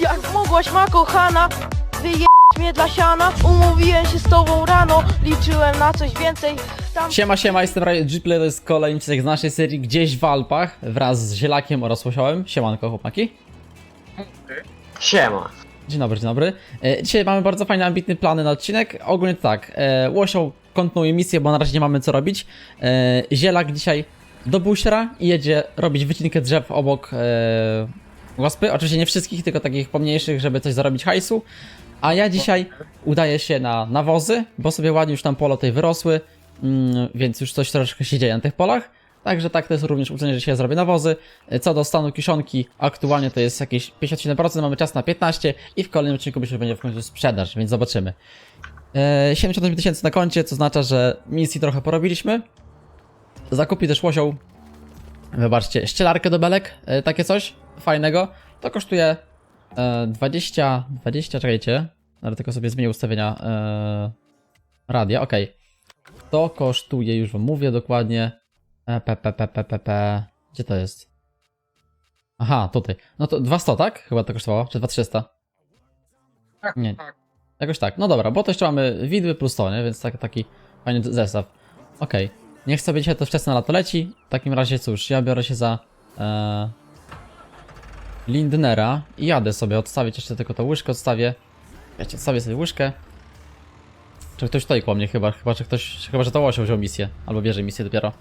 Jak mogłaś ma kochana wyjeść mnie dla siana Umówiłem się z tobą rano Liczyłem na coś więcej Tam Siema, siema, jestem Ryan Gplay, to jest kolejny odcinek z naszej serii Gdzieś w Alpach wraz z Zielakiem oraz Łosiołem. Siemanko chłopaki. Siema. Dzień dobry, dzień dobry. E, dzisiaj mamy bardzo fajne, ambitne plany na odcinek. Ogólnie tak, e, Łosioł kontynuuje misję, bo na razie nie mamy co robić. E, Zielak dzisiaj do busiera i jedzie robić wycinkę drzew obok e, łaspy. Oczywiście nie wszystkich, tylko takich pomniejszych, żeby coś zarobić hajsu. A ja dzisiaj udaję się na nawozy, bo sobie ładnie już tam pola tutaj wyrosły, mm, więc już coś troszkę się dzieje na tych polach. Także tak, to jest również uczenie, że się zrobię nawozy. E, Co do stanu kiszonki, aktualnie to jest jakieś 57%, mamy czas na 15% i w kolejnym odcinku myślę, że będzie w końcu sprzedaż, więc zobaczymy. E, 78 tysięcy na koncie, co oznacza, że misji trochę porobiliśmy. Zakupi też łosioł, wybaczcie, ścielarkę do belek, e, takie coś fajnego. To kosztuje e, 20, 20, czekajcie, ale tylko sobie zmienię ustawienia e, radia, okej. To kosztuje, już wam mówię dokładnie, e, p, p, p, p, p, p. gdzie to jest? Aha, tutaj. No to 200, tak? Chyba to kosztowało, czy 2300? Tak, Nie. tak. Jakoś tak, no dobra, bo to jeszcze mamy widły plus to, nie? Więc tak, taki fajny zestaw. Okej, niech sobie dzisiaj to wczesne lato leci. W takim razie cóż, ja biorę się za e, Lindnera i jadę sobie odstawić jeszcze tylko tą łyżkę odstawię. Wiecie, odstawię sobie łyżkę. Czy ktoś stoi koło mnie chyba, chyba, że ktoś, chyba, że to Łosio wziął misję, albo bierze misję dopiero.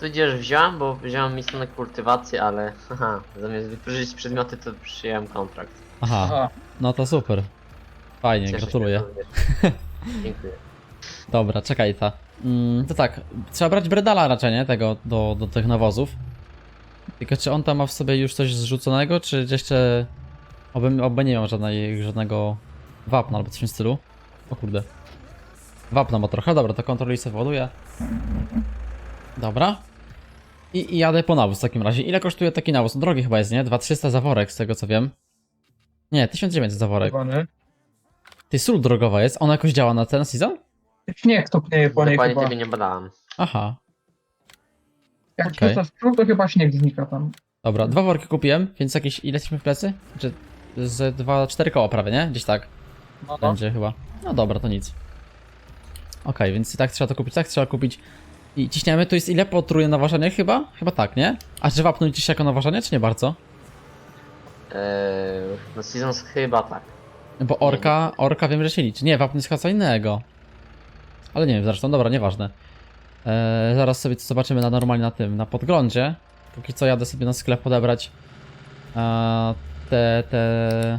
Tu idziesz wziąłem, bo wziąłem misję na kultywację, ale haha, zamiast wypożyczyć przedmioty, to przyjąłem kontrakt. Aha, Aha. no to super. Fajnie, Cieszę się gratuluję. Dziękuję. Dobra, czekaj ta. Mm, to tak, trzeba brać Bredala raczej, nie? Tego, do, do tych nawozów. Tylko czy on tam ma w sobie już coś zrzuconego, czy jeszcze... Oby, oby nie miał żadnej, żadnego wapna albo coś w tym stylu. O kurde. Wapna ma trochę, dobra, to kontroluj sobie ładuje. Dobra. I, I jadę po nawóz w takim razie. Ile kosztuje taki nawóz? No, Drogi chyba jest, nie? 2300 za worek, z tego co wiem. Nie, 1900 za worek. Ty, sól drogowa jest, ona jakoś działa na ten season? Śnieg topnieje po niej Dokładnie chyba. ciebie nie badałem. Aha, Jak Okej. okay. wrzucasz przód, to chyba śnieg znika tam. Dobra, dwa worki kupiłem, więc jakieś. Ile jesteśmy w plecy? Czy z dwa, cztery koła prawie, nie? Gdzieś tak No, no. będzie chyba. No dobra, to nic. Okej, więc i tak trzeba to kupić, tak trzeba kupić. I ciśniemy, to jest ile potruje naważenie chyba? Chyba tak, nie? A czy wapnąć ci się jako naważenie, czy nie bardzo? Eee, no Seasons chyba tak. Bo orka, orka wiem, że się liczy. Nie, wapnąć chyba co innego. Ale nie wiem zresztą, dobra, nieważne. Eee, zaraz sobie zobaczymy na normalnie na tym, na podglądzie. Póki co jadę sobie na sklep odebrać eee, te, te,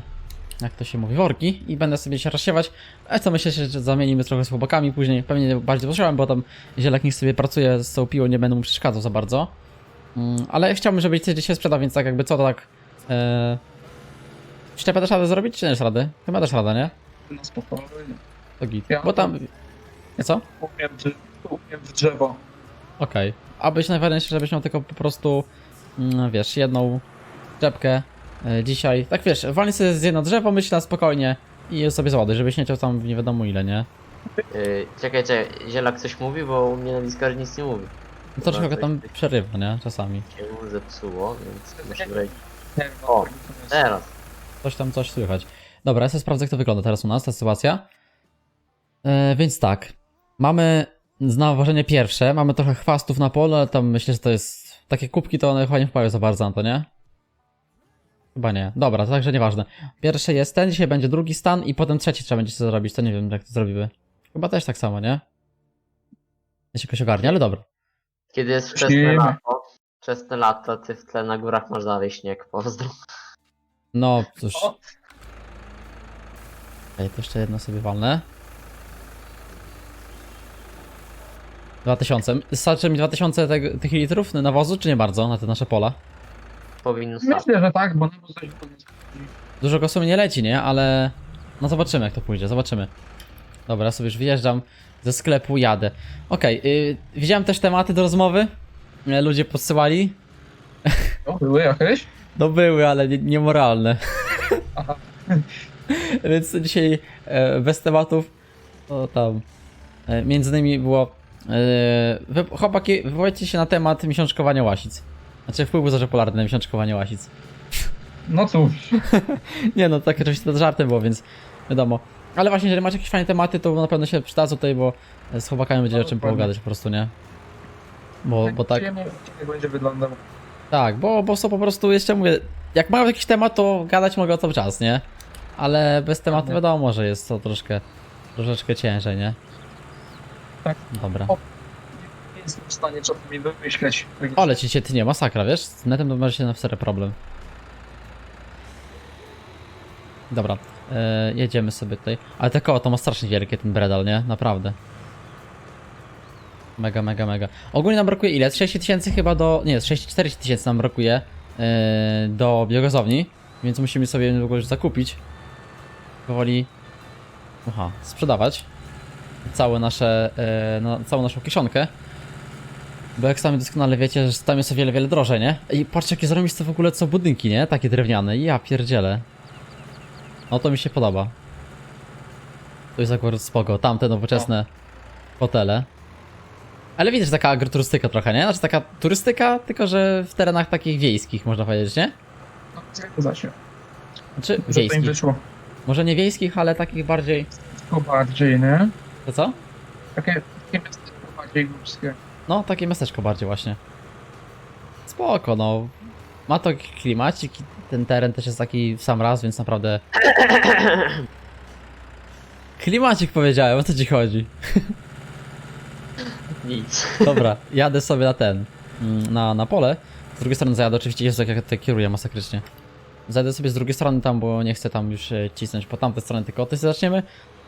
jak to się mówi, worki i będę sobie się rozsiewać. A co myślę, że zamienimy trochę z chłopakami później. Pewnie bardziej potrzebam, bo tam zielek niech sobie pracuje z tą piłą, nie będę mu przeszkadzał za bardzo. Mm, ale chciałbym, żeby coś się sprzedał, więc tak jakby co to tak... Eee, Szczepę też radę zrobić, czy nie dasz rady? Chyba dasz radę, nie? No spokojnie. To git. Ja- Bo tam... Nie co? Umiem, drze- umiem w drzewo. Okej. Abyś najważniejsze, żebyś miał tylko po prostu, mm, wiesz, jedną czepkę e, dzisiaj. Tak wiesz, walnij sobie z jedno drzewo, myśl na spokojnie i sobie załaduj, żebyś nie chciał tam nie wiadomo ile, nie? Eee, czekaj, czekaj, Zielak coś mówi, bo u mnie na Discord nic nie mówi. No to trochę Bardzo tam przerywa, nie? Czasami. Się mu zepsuło, więc muszę wejść. O, Teraz. Coś tam, coś słychać. Dobra, ja sobie sprawdzę, jak to wygląda teraz u nas, ta sytuacja. E, więc tak. Mamy nawożenie pierwsze, mamy trochę chwastów na polu, ale tam myślę, że to jest... Takie kubki to one chyba nie wpływają za bardzo na to, nie? Chyba nie. Dobra, to także nieważne. Pierwszy jest ten, dzisiaj będzie drugi stan i potem trzeci trzeba będzie sobie zrobić, to nie wiem jak to zrobimy. Chyba też tak samo, nie? Się jakoś ogarnie, ale dobra. Kiedy jest wczesne lato, wczesne lato, ty w tle na górach masz dalej śnieg, pozdro. No, cóż. Ej, to jeszcze jedno sobie walnę. 2000. Starczy mi 2000 tego, tych litrów nawozu, czy nie bardzo, na te nasze pola? Powinno stać. Myślę, że tak, bo na coś. Dużo go w sumie nie leci, nie? Ale... No zobaczymy jak to pójdzie, zobaczymy. Dobra, ja sobie już wyjeżdżam ze sklepu, jadę. Okej, yy, widziałem też tematy do rozmowy. Ludzie podsyłali. O, były jakieś? No były, ale nie- niemoralne. Aha. Więc dzisiaj e, bez tematów, to tam e, między innymi było wy, chłopaki, wypowiedzcie się na temat miesiączkowania łasic. Znaczy wpływu zarze polarny na miesiączkowanie łasic. No cóż. Nie no, tak oczywiście to żartem było, więc wiadomo. Ale właśnie, jeżeli macie jakieś fajne tematy, to na pewno się przydadzą tutaj, bo z chłopakami będzie No, o czym dokładnie. pogadać po prostu, nie? Bo, bo tak, Przyjemnie odcinek będzie wyglądał. tak, bo, bo są po prostu, jeszcze mówię, jak mają jakiś temat, to gadać mogę cały czas, nie? Ale bez tematu wiadomo, że jest to troszkę, troszeczkę ciężej, nie? Tak. Dobra. O. Nie jestem w stanie czasami wymyśleć. Ale ci się ty nie, masakra, wiesz? Z netem to może się na serio problem. Dobra, e, jedziemy sobie tutaj. Ale te koło to ma strasznie wielkie, ten bredal, nie? Naprawdę. Mega, mega, mega. Ogólnie nam brakuje ile? Z 6 tysięcy chyba do... Nie, z 6-4 tysięcy nam brakuje e, do biogazowni, więc musimy sobie w ogóle już zakupić. Powoli... Aha, sprzedawać. Całe nasze, e, no, całą naszą kieszonkę. Bo jak sami doskonale wiecie, że tam jest o wiele, wiele drożej, nie? I patrzcie jakie zarobiste w ogóle co budynki, nie? Takie drewniane. Ja pierdzielę. No to mi się podoba. To jest akurat spoko. Tamte nowoczesne hotele. Ale widzisz, taka agroturystyka trochę, nie? Znaczy taka turystyka, tylko że w terenach takich wiejskich, można powiedzieć, nie? No, zgadza się. Znaczy im wiejskich. wyszło. Może nie wiejskich, ale takich bardziej... To bardziej, nie? To co? Takie, takie miasteczko bardziej górskie. No, takie miasteczko bardziej właśnie. Spoko, no. Ma to klimacik, i ten teren też jest taki w sam raz, więc naprawdę... Klimacik powiedziałem, o co ci chodzi? Nic. Dobra, jadę sobie na ten, mm, na, na pole. Z drugiej strony zajadę, oczywiście jest jak ja tutaj kieruję masakrycznie. Zajdę sobie z drugiej strony tam, bo nie chcę tam już e, cisnąć po tamtej stronie, tylko od tej zaczniemy.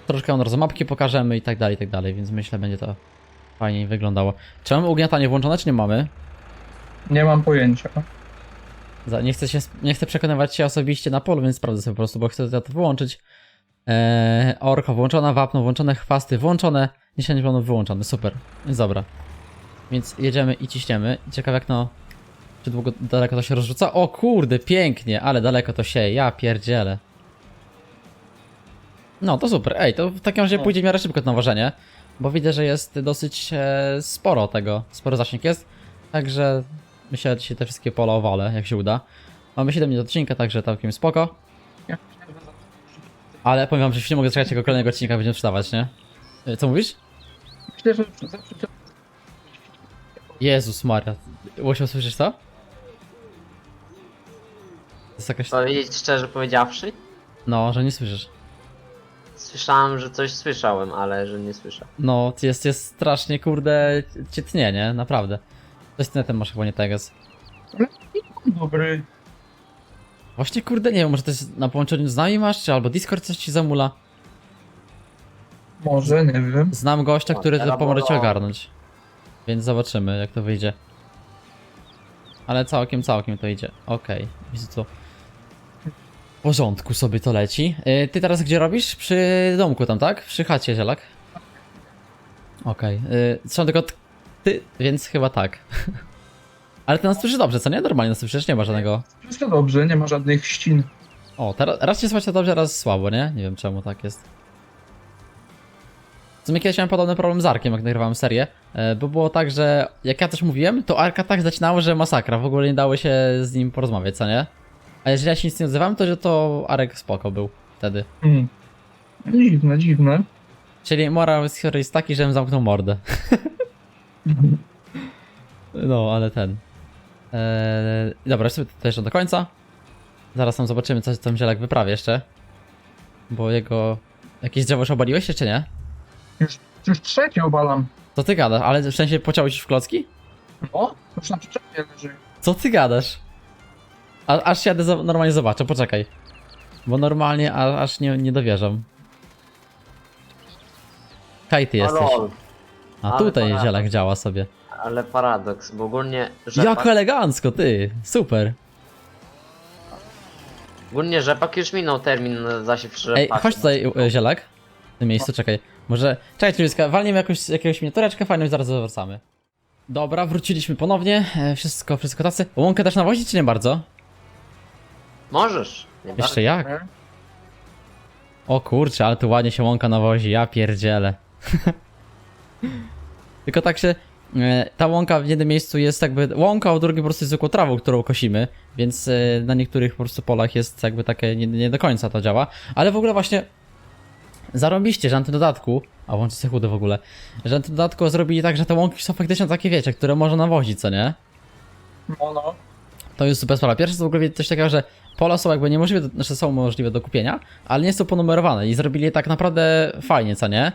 Troszkę od razu mapki pokażemy i tak dalej, i tak dalej, więc myślę będzie to fajniej wyglądało. Czy mamy ugniatanie włączone, czy nie mamy? Nie mam pojęcia. Za- Nie chcę, się, nie chcę przekonywać się osobiście na polu, więc sprawdzę sobie po prostu, bo chcę to wyłączyć. Eee, orko włączona, wapno włączone, chwasty włączone, niesienie planu wyłączone, super. Więc dobra. Więc jedziemy i ciśniemy. Ciekawe jak no... Czy długo, daleko to się rozrzuca? O kurde, pięknie, ale daleko to się, ja pierdzielę. No to super, ej, to w takim razie No. pójdzie w miarę szybko to nawożenie, bo widzę, że jest dosyć e, sporo tego, sporo zasięg jest, także myślę, że dzisiaj te wszystkie pola owale, jak się uda. Mamy 7 minut odcinka, także całkiem spoko, Ja myślałem, że za- ale powiem wam, że już nie mogę czekać tego kolejnego odcinka, będziemy sprzedawać, nie? E, Co mówisz? Myślę, że zawsze Jezus Maria, Łosio, słyszysz to? To jest jakaś... Powiedzieć szczerze powiedziawszy, No, że nie słyszysz. Słyszałem, że coś słyszałem, ale że nie słyszę. No, jest, jest strasznie, kurde, cię tnie, nie? Naprawdę. Coś z netem masz chyba nie tak jest. dobry. Właśnie, kurde, nie wiem, może to jest na połączeniu z nami masz, czy albo Discord coś ci zamula? Może, nie wiem. Znam gościa, który to pomoże ci ogarnąć. Więc zobaczymy, jak to wyjdzie. Ale całkiem, całkiem to idzie. Okej, widzę co. W porządku sobie to leci. Yy, ty teraz gdzie robisz? Przy domku tam, tak? Przy chacie, zielak? Okej. Yy, Są tylko ty, więc chyba tak. Ale ty nas słyszysz dobrze, co nie? Normalnie nas słyszysz, nie ma żadnego... Wszystko dobrze, nie ma żadnych ścin. O, teraz raz cię słychać dobrze, raz słabo, nie? Nie wiem czemu tak jest. W sumie kiedyś miałem podobny problem z Arkiem, jak nagrywałem serię, e, bo było tak, że jak ja też mówiłem, to Arka tak zaczynało, że masakra, w ogóle nie dało się z nim porozmawiać, co nie? A jeżeli ja się nic nie odzywałem, to że to Arek spoko był wtedy. Hmm. Dziwne, dziwne. Czyli morał z historii jest taki, żebym zamknął mordę. No, ale ten. Eee, dobra, jeszcze to jeszcze do końca. Zaraz tam zobaczymy, co tam zielak wyprawi jeszcze. Bo jego... Jakieś drzewo już obaliłeś się, czy nie? Już, już trzecie obalam. Co ty gadasz? Ale w sensie pociąłeś już w klocki? O, już na przyczepie leży. Co ty gadasz? A, aż siadę, zo- normalnie zobaczę, poczekaj. Bo normalnie a, aż nie, nie dowierzam. Kaj ty jesteś. lol, A ale tutaj zielak działa sobie. ale paradoks, bo ogólnie rzepak, Jak elegancko, ty! Super! ogólnie rzepak już minął termin na zasiew rzepaku. Ej, chodź tutaj, e, zielak. W tym miejscu, czekaj. Może. Czekaj, Tuliska, walniemy jakąś, jakąś miniatureczkę fajną i zaraz wracamy. Dobra, wróciliśmy ponownie. E, wszystko, wszystko tacy. Łąkę też nawozić, czy nie bardzo? Możesz. Nie. Jeszcze jak? Nie? O kurczę, ale tu ładnie się łąka nawozi, ja pierdzielę. Tylko tak się. E, Ta łąka w jednym miejscu jest jakby łąka, a w drugim po prostu jest zwykłą trawą, którą kosimy, więc e, na niektórych po prostu polach jest jakby takie nie, nie do końca to działa, ale w ogóle właśnie zarobiście, że na tym dodatku, a łączy sobie chudy w ogóle, że na tym dodatku zrobili tak, że te łąki są faktycznie takie wiecie, które można nawozić, co nie? No, no. To jest super sprawa. Pierwsze to w ogóle coś takiego, że pola są jakby niemożliwe, znaczy są możliwe do kupienia, ale nie są ponumerowane i zrobili je tak naprawdę fajnie, co nie?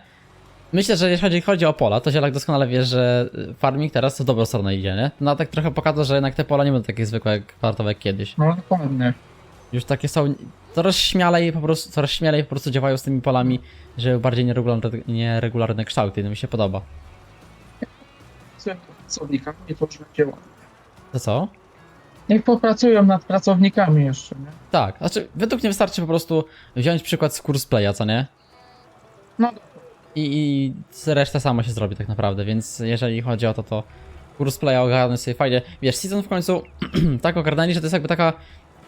Myślę, że jeśli chodzi, o pola, to Zielak doskonale wie, że farming teraz to w dobrą stronę idzie, nie? No tak trochę pokazał, że jednak te pola nie będą takie zwykłe jak kwartowe jak kiedyś. No dokładnie. Już takie są coraz śmielej po prostu, coraz śmielej po prostu działają z tymi polami, że bardziej nieregularne, nieregularne kształty, to mi się podoba. Z pracownikami to już będzie ładne. To co? Niech popracują nad pracownikami jeszcze, nie? Tak, znaczy według mnie wystarczy po prostu wziąć przykład z kurs playa, co nie? No I, i reszta sama się zrobi tak naprawdę, więc jeżeli chodzi o to, to kurs playa ogarnąć sobie fajnie. Wiesz, Season w końcu tak ogarnęli, że to jest jakby taka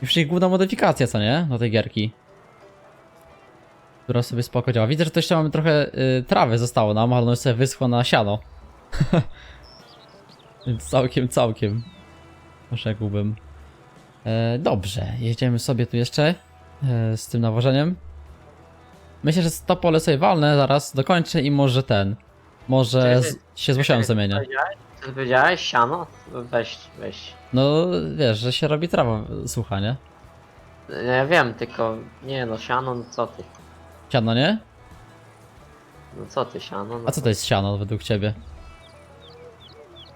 już ich główna modyfikacja, co nie? Do tej gierki. Która sobie spoko działa. Widzę, że to jeszcze mamy trochę y, trawy zostało nam, ale ono sobie wyschło na siano. więc całkiem, całkiem. Rzekłbym. E, dobrze, jedziemy sobie tu jeszcze e, z tym nawożeniem. Myślę, że to pole sobie walnę, zaraz dokończę i może ten. Może z, się z zamienię. Powiedziałeś? Co ty powiedziałeś? Siano? Weź, weź. No wiesz, że się robi trawa sucha, nie? Ja wiem, tylko nie no, siano, no co ty? Siano, nie? No co ty, siano? No, A co to jest siano według ciebie?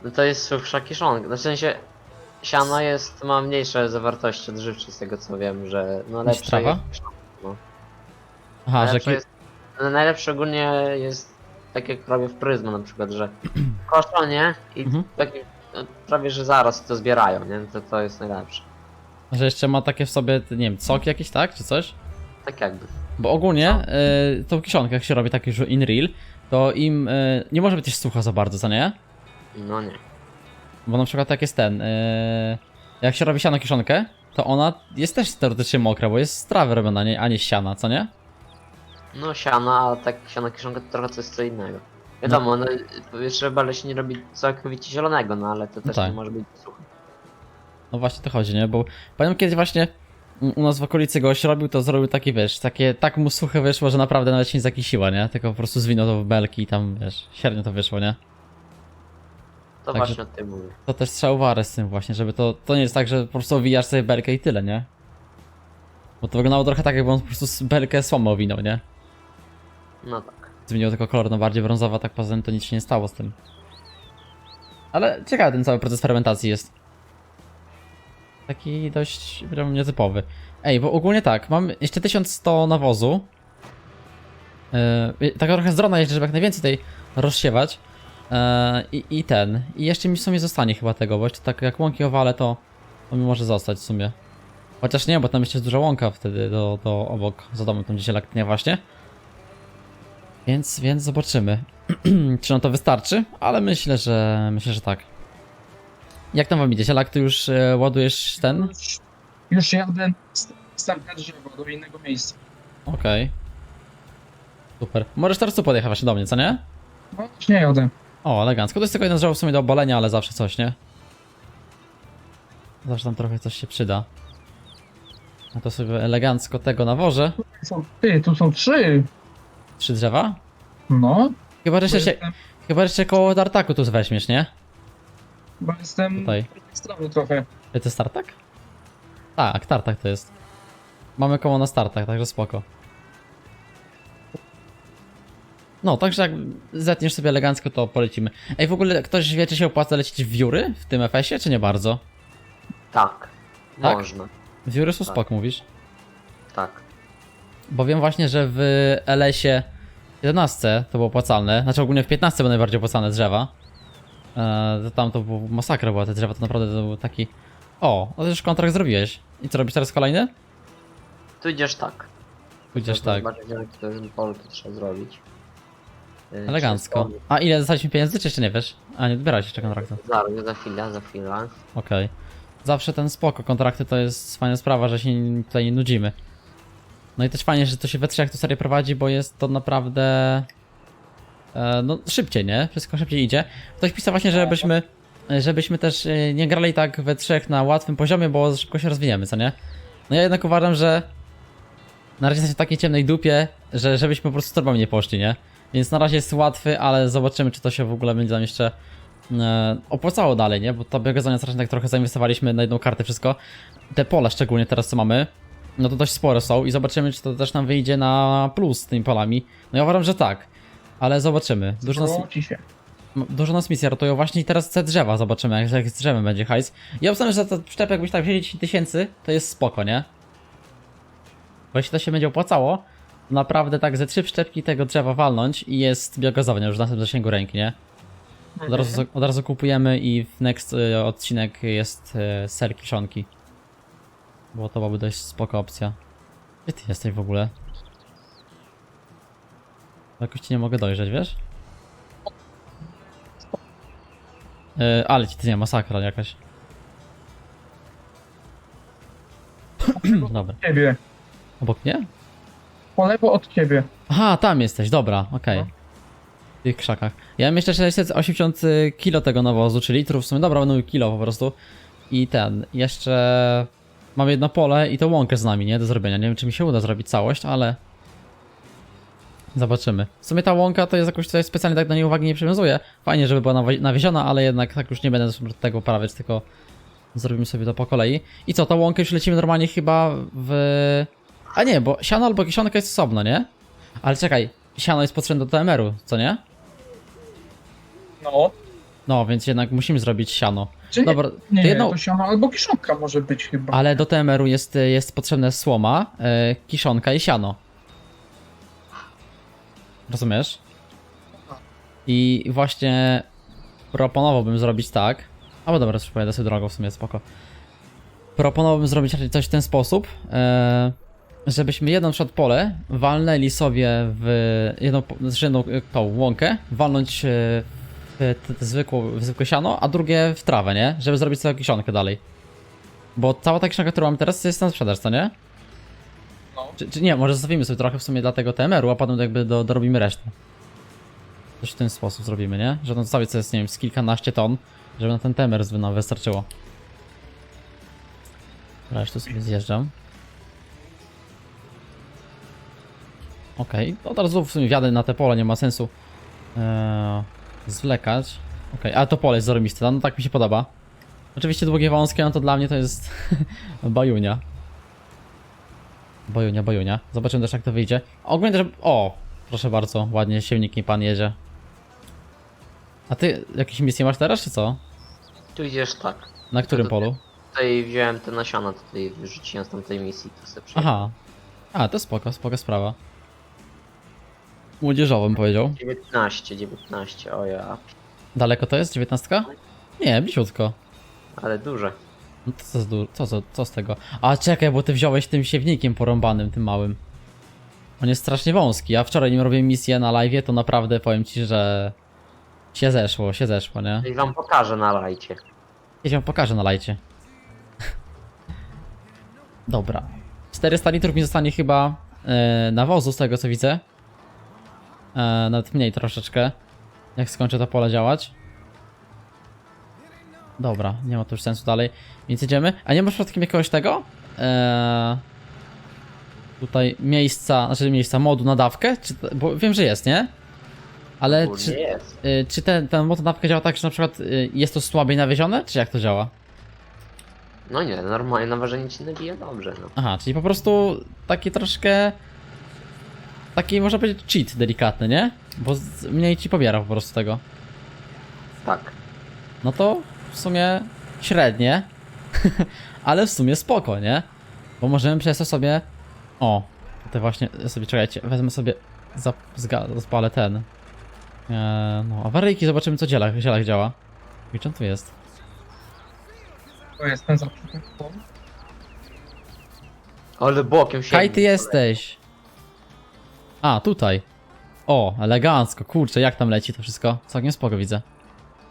No to jest suchsza kiszonka. No w sensie, siano jest, ma mniejsze zawartości odżywcze z tego co wiem, że no lepsze trawa? jest no. Aha, że Najlepsze jest, no najlepsze ogólnie jest tak jak robię w Pryzma na przykład, że koszą, nie? I Mhm. taki, no, prawie że zaraz to zbierają, nie? To, to jest najlepsze. że jeszcze ma takie w sobie, nie wiem, sok jakiś, tak? Czy coś? Tak jakby. Bo ogólnie y, tą kiszonkę, jak się robi tak już in real, to im y, nie może być też sucha za bardzo, co nie? No nie. Bo na przykład jak jest ten, yy, jak się robi siano kiszonkę, to ona jest też teoretycznie mokra, bo jest z trawy robiona, nie, a nie z siana, co nie? No siano, a tak siano kiszonka to trochę coś co innego. Wiadomo, no, trzeba się nie robi całkowicie zielonego, no ale to też tak. nie może być suche. No właśnie to chodzi, nie? Bo pamiętam kiedyś właśnie u nas w okolicy gość robił to, zrobił taki, wiesz, takie, tak mu suche wyszło, że naprawdę nawet się nie zakisiła, nie? Tylko po prostu zwinął to w belki i tam, wiesz, średnio to wyszło, nie? To Także- właśnie o tym mówię. To też trzeba uważać z tym właśnie, żeby to, to nie jest tak, że po prostu owijasz sobie belkę i tyle, nie? Bo to wyglądało trochę tak, jakby on po prostu belkę słomą owinął, nie? No tak. Zmienił tylko kolor na bardziej brązowy, a tak poza tym to nic się nie stało z tym. Ale ciekawy ten cały proces fermentacji jest. Taki dość wiem, nietypowy. Ej, bo ogólnie tak, mam jeszcze 1100 nawozu. Yy, tak trochę z drona jeszcze, żeby jak najwięcej tej rozsiewać. Yy, i, I ten. I jeszcze mi w sumie zostanie chyba tego, bo jeszcze tak jak łąki owale to, to mi może zostać w sumie. Chociaż nie, bo tam jeszcze jest duża łąka wtedy do, do obok, za domem, tam gdzie się laknie właśnie. Więc, więc zobaczymy, czy nam to wystarczy, ale myślę, że myślę, że tak. Jak tam wam idzie? Zielak, ty już e, ładujesz ten? Już, już jadę z drzewo do innego miejsca. Okej. Super. Możesz teraz tu podjechać właśnie do mnie, co nie? No już nie jadę. O, elegancko. To jest tylko jedno drzewo w sumie do obalenia, ale zawsze coś, nie? Zawsze tam trochę coś się przyda. No to sobie elegancko tego nawożę. Są, ty, tu są trzy. Trzy drzewa? No. Chyba, że jeszcze, się, jestem, chyba, że jeszcze koło tartaku tu weźmiesz, nie? bo jestem Tutaj. strony trochę. To jest startak? Tak, tartak to jest. Mamy koło na startach, także spoko. No, także jak zetniesz sobie elegancko, to polecimy. Ej, w ogóle ktoś wie, czy się opłaca lecieć w wióry w tym FS-ie, czy nie bardzo? Tak. Tak? Można. Wióry są Tak. spoko, mówisz? Tak. Bo wiem właśnie, że w LS-ie 11 to było opłacalne, znaczy ogólnie w 15 były najbardziej opłacalne drzewa. Eee, to tam to było masakra była, te drzewa to naprawdę to był taki... O, no to już kontrakt zrobiłeś. I co, robisz teraz kolejny? Tu idziesz tak. Pójdziesz tak. Zobaczyć, jak to już polu to trzeba zrobić. Yy, Elegancko. A ile dostaliśmy pieniędzy, czy jeszcze nie wiesz? A nie odbierałeś jeszcze kontraktu. to- Zaraz, za chwilę, za chwilę. Okej. Zawsze ten spoko, kontrakty to jest fajna sprawa, że się tutaj nie nudzimy. No i też fajnie, że to się we trzech tu serię prowadzi, bo jest to naprawdę e, no szybciej, nie? Wszystko szybciej idzie. Ktoś pisał właśnie, żebyśmy, żebyśmy też e, nie grali tak we trzech na łatwym poziomie, bo szybko się rozwiniemy, co nie? No ja jednak uważam, że na razie jesteśmy w takiej ciemnej dupie, że żebyśmy po prostu torbą nie poszli, nie? Więc na razie jest łatwy, ale zobaczymy, czy to się w ogóle będzie nam jeszcze e, opłacało dalej, nie? Bo to biegozania strasznie tak trochę zainwestowaliśmy na jedną kartę wszystko. Te pole szczególnie teraz co mamy, no to dość spore są i zobaczymy, czy to też nam wyjdzie na plus z tymi polami. No ja uważam, że tak. Ale zobaczymy. Dużo nas, Zwróci się. dużo nas misja rotują właśnie i teraz te drzewa zobaczymy, jak, jak z drzewem będzie hajs. Ja uważam, że za to szczep jakbyś tak wzięli 10 tysięcy, to jest spoko, nie? Bo jeśli to się będzie opłacało, naprawdę tak ze trzy przyczepki tego drzewa walnąć i jest biogazownia już w naszym zasięgu ręki, nie? Od razu, od razu kupujemy i w next y, odcinek jest y, ser kiszonki. Bo to byłaby dość spoko opcja. Gdzie ty jesteś w ogóle? Jakoś ci nie mogę dojrzeć, wiesz? Yy, ale ci ty nie, masakra jakaś. Dobra, Ciebie. obok mnie? Po lewo od ciebie. Aha, tam jesteś, dobra, okej. No. W tych krzakach. Ja mam jeszcze 680 kilo tego nawozu, czy litrów, w sumie dobra, będą kilo po prostu. I ten, jeszcze mam jedno pole i to łąkę z nami, nie? Do zrobienia. Nie wiem, czy mi się uda zrobić całość, ale... Zobaczymy. W sumie ta łąka to jest jakoś tutaj specjalnie tak do niej uwagi nie przywiązuję. Fajnie, żeby była nawi- nawieziona, ale jednak tak już nie będę tego uprawiać, tylko zrobimy sobie to po kolei. I co, tą łąkę już lecimy normalnie chyba w... A nie, bo siano albo kiszonka jest osobno, nie? Ale czekaj, siano jest potrzebne do TMR-u, co nie? No. No, więc jednak musimy zrobić siano. Czy Dobra, nie, to jedno, to siano albo kiszonka może być chyba. ale do TMR-u jest, jest potrzebne słoma, e, kiszonka i siano. Rozumiesz? I właśnie proponowałbym zrobić tak. Albo dobra, już pojadę sobie drogą, w sumie spoko. Proponowałbym zrobić raczej coś w ten sposób, e, żebyśmy jedno na przykład pole walnęli sobie w jedną, jedną tą łąkę, walnąć e, w zwykłe, w zwykłe siano, a drugie w trawę, nie? Żeby zrobić sobie kiszonkę dalej. Bo cała ta kiszonka, którą mam teraz jest na sprzedaż, co nie? No. Czy, czy nie, może zostawimy sobie trochę w sumie dla tego TMR-u, a potem jakby do, dorobimy resztę. Coś w ten sposób zrobimy, nie? Że no zostawić sobie, nie wiem, z kilkanaście ton, żeby na ten TMR nam wystarczyło. Dobra, już tu sobie zjeżdżam. Okej, od razu w sumie wjadę na te pole, nie ma sensu eee, zwlekać. Okej, ale to pole jest zarobiste, no tak mi się podoba. Oczywiście długie wąskie, no to dla mnie to jest bajunia. Bajunia, bajunia. Zobaczymy też jak to wyjdzie. Ogólnie też... O! Proszę bardzo, ładnie siewnikiem pan jedzie. A ty jakieś misje masz teraz, czy co? Tu idziesz tak. Na którym to- polu? Tutaj wziąłem te nasiona, tutaj wyrzuciłem z tamtej misji, to sobie. Aha. A, to spoko, spoko sprawa. Młodzieżowym powiedział. 19, 19, o ja, Daleko to jest? 19? Nie, bliziutko. ale duże. No to co z, du- co, co, co z tego? A czekaj, bo ty wziąłeś tym siewnikiem porąbanym, tym małym. On jest strasznie wąski. Ja wczoraj nim robiłem misję na live, to naprawdę powiem ci, że się zeszło, się zeszło, nie? I wam pokażę na lajcie. Ja wam pokażę na lajcie. Dobra. 400 litrów mi zostanie chyba e, nawozu z tego co widzę. E, nawet mniej troszeczkę. Jak skończę to pole działać. Dobra, nie ma to już sensu dalej. Więc jedziemy. A nie masz przypadkiem jakiegoś tego? E, tutaj miejsca, znaczy miejsca modu na dawkę? Czy, bo wiem, że jest, nie? Ale Kurde, czy, jest. Y, czy ten, ten mod na dawkę działa tak, że na przykład y, jest to słabiej nawiezione, czy jak to działa? No nie, normalnie na ważenie ci nabije dobrze, no. Aha, czyli po prostu taki troszkę... Taki można powiedzieć cheat delikatny, nie? Bo z, mniej ci pobiera po prostu tego. Tak. No to w sumie średnie, ale w sumie spoko, nie? Bo możemy przez to sobie... O, tutaj właśnie ja sobie, czekajcie, wezmę sobie, zap, zga, zapalę ten. Eee, no, awaryjki, zobaczymy co zielak, zielak działa. Gdzie on tu jest? To jest ten zaprzeczek. Ale bokiem się. Kaj ty jesteś? A, tutaj. O, elegancko, kurczę, jak tam leci to wszystko? Całkiem spoko widzę.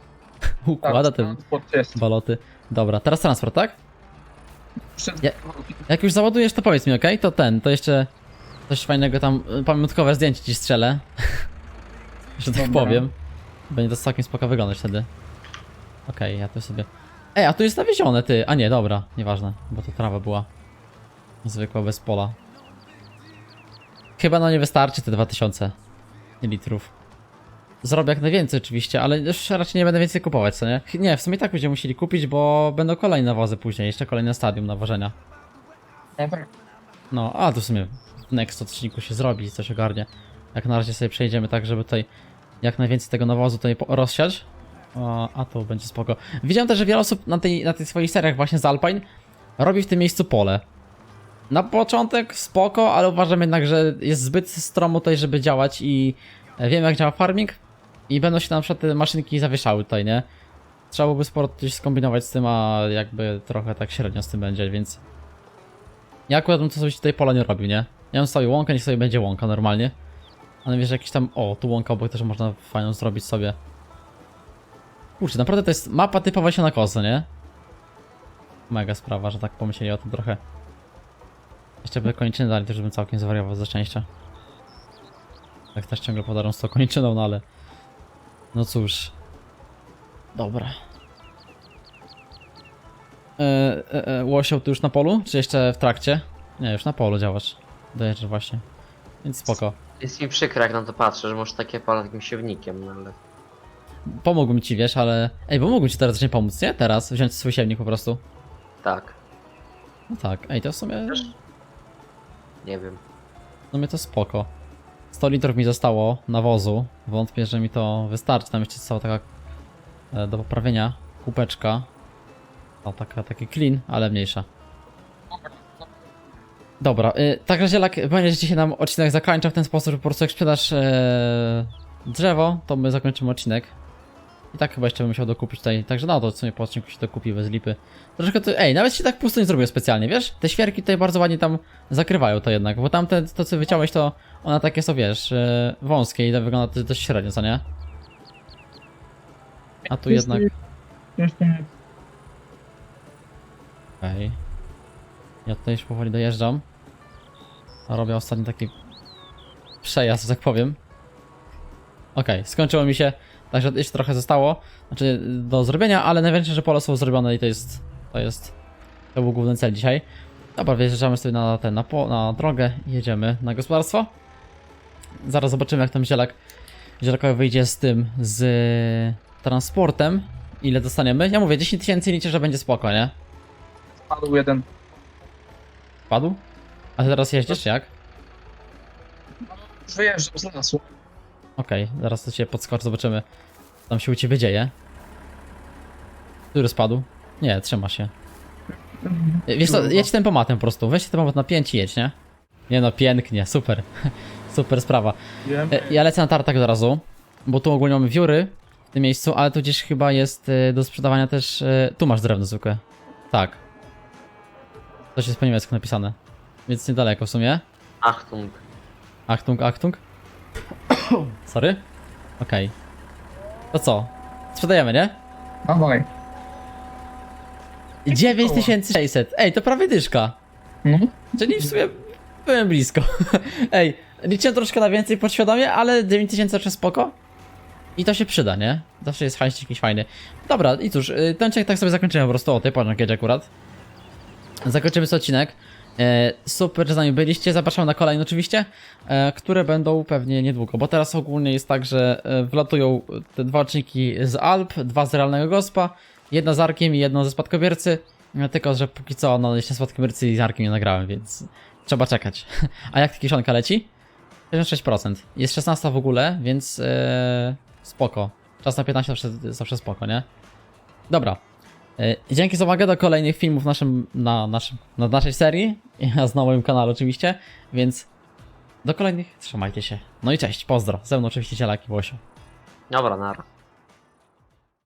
Układa te transport jest. baloty. Dobra, teraz transport, tak? Przed... Ja- Jak już załadujesz, to powiedz mi, okej? To ten, to jeszcze coś fajnego tam, y, pamiątkowe zdjęcie ci strzelę. że tak Dobra. powiem. Będzie to całkiem spoko wyglądać wtedy. Okej, ja tu sobie... Ej, a tu jest nawiezione, ty! A nie, dobra, nieważne, bo to trawa była. Zwykła, bez pola. Chyba no nie wystarczy te 2000 litrów. Zrobię jak najwięcej oczywiście, ale już raczej nie będę więcej kupować, co nie? Nie, w sumie tak będziemy musieli kupić, bo będą kolejne nawozy później, jeszcze kolejne stadium nawożenia. No tak. No, a to w sumie w next odcinku się zrobi coś ogarnie. Jak na razie sobie przejdziemy tak, żeby tutaj jak najwięcej tego nawozu tutaj rozsiać. O, a to będzie spoko. Widziałem też, że wiele osób na tej, na tych swoich seriach właśnie z Alpine robi w tym miejscu pole. Na początek spoko, ale uważam jednak, że jest zbyt stromo tutaj, żeby działać i e, wiem jak działa farming i będą się na przykład te maszynki zawieszały tutaj, nie? Trzeba byłoby sporo coś skombinować z tym, a jakby trochę tak średnio z tym będzie, więc ja akurat bym to sobie tutaj pola nie robił, nie? Ja bym sobie łąkę, niech sobie będzie łąka normalnie. Ale wiesz, jakiś tam... O, tu łąka obok też można fajną zrobić sobie. Kurczę, naprawdę to jest mapa typowa się na kosę, nie? Mega sprawa, że tak pomyśleli o tym trochę. Jeszcze by kończyny dali, też bym całkiem zwariował ze szczęścia. Tak też ciągle podarą z tą kończyną, no ale... No cóż. Dobra. E, e, e, Łosioł tu już na polu? Czy jeszcze w trakcie? Nie, już na polu działasz. Dojeżdżasz właśnie. Więc spoko. Jest mi przykro jak na to patrzę, że może takie pola takim siewnikiem, no ale... Pomógłbym ci, wiesz, ale... Ej, bo mógłbym ci teraz nie pomóc, nie? Teraz wziąć swój siewnik po prostu. Tak, No tak, ej, to w sumie... Wiesz? Nie wiem. W sumie to spoko. 100 litrów mi zostało nawozu. Wątpię, że mi to wystarczy. Tam jeszcze została taka e, do poprawienia kupeczka. O, taka, taki clean, ale mniejsza. Dobra, y, także Zielak, będzie dzisiaj nam odcinek zakończa w ten sposób, że po prostu jak sprzedasz e, drzewo, to my zakończymy odcinek. I tak chyba jeszcze bym musiał dokupić tutaj, także no to w sumie po odcinku się dokupi bez lipy. Troszkę to, ej, nawet się tak pusto nie zrobiło specjalnie, wiesz? Te świerki tutaj bardzo ładnie tam zakrywają to jednak, bo tamte, to co wyciąłeś to, one takie są, wiesz, e, wąskie i to wygląda to dość średnio, co nie? A tu jednak... Okej. Ja tutaj już powoli dojeżdżam. Robię ostatni taki przejazd, że tak powiem. Okej, skończyło mi się. Także jeszcze trochę zostało. Znaczy do zrobienia, ale najważniejsze, że pole są zrobione i to jest. To jest. To był główny cel dzisiaj. Dobra, wjeżdżamy sobie na ten, na, po, na drogę i jedziemy na gospodarstwo. Zaraz zobaczymy jak tam zielak. Zielakowy wyjdzie z tym, z transportem. Ile dostaniemy? Ja mówię, 10 tysięcy liczę, że będzie spoko, nie? spadł jeden. Padł? A ty teraz jeździsz, jak? Już wyjeżdżał z lasu. Okej, zaraz to cię podskoczę, zobaczymy. co Tam się u ciebie dzieje. Który spadł? Nie, trzyma się. Wiesz co, jedź tempomatem po prostu. Weź tempomat na 5 i jedź, nie? Nie no, pięknie, super. super sprawa. E, Ja lecę na tartak od razu, bo tu ogólnie mamy wióry w tym miejscu, ale tu gdzieś chyba jest e, do sprzedawania też... e, Tu masz drewno zwykłe. Tak. To jest po niemiecku napisane. Więc niedaleko w sumie. Achtung. Achtung, Achtung. Sorry. Okej. To co? Sprzedajemy, nie? Dawaj. 9600. Ej, to prawie dyszka. No. Czyli w sumie byłem blisko. Ej, liczyłem troszkę na więcej podświadomie, ale 9000 zawsze spoko. I to się przyda, nie? Zawsze jest hajs jakiś fajny. Dobra, i cóż, y, ten odcinek tak sobie zakończyłem po prostu. O, tej jak akurat. Zakończymy sobie odcinek. E, super, że z nami byliście. Zapraszam na kolejne oczywiście, e, które będą pewnie niedługo, bo teraz ogólnie jest tak, że e, wlatują te dwa odcinki z Alp, dwa z Realnego Gospa, jedna z Arkiem i jedno ze Spadkobiercy. Tylko, że póki co, no jeszcze Spadkobiercy i z Arkiem nie nagrałem, więc trzeba czekać. A jak kiszonka leci? 66%. Jest 16 w ogóle, więc e, spoko. Czas na 15 zawsze, zawsze spoko, nie? Dobra. E, Dzięki za uwagę do kolejnych filmów naszym, na, naszym, na naszej serii. Z na moim kanale oczywiście, więc do kolejnych trzymajcie się. No i cześć, pozdro. Ze mną oczywiście Cielaki Łosio. Dobra, nara.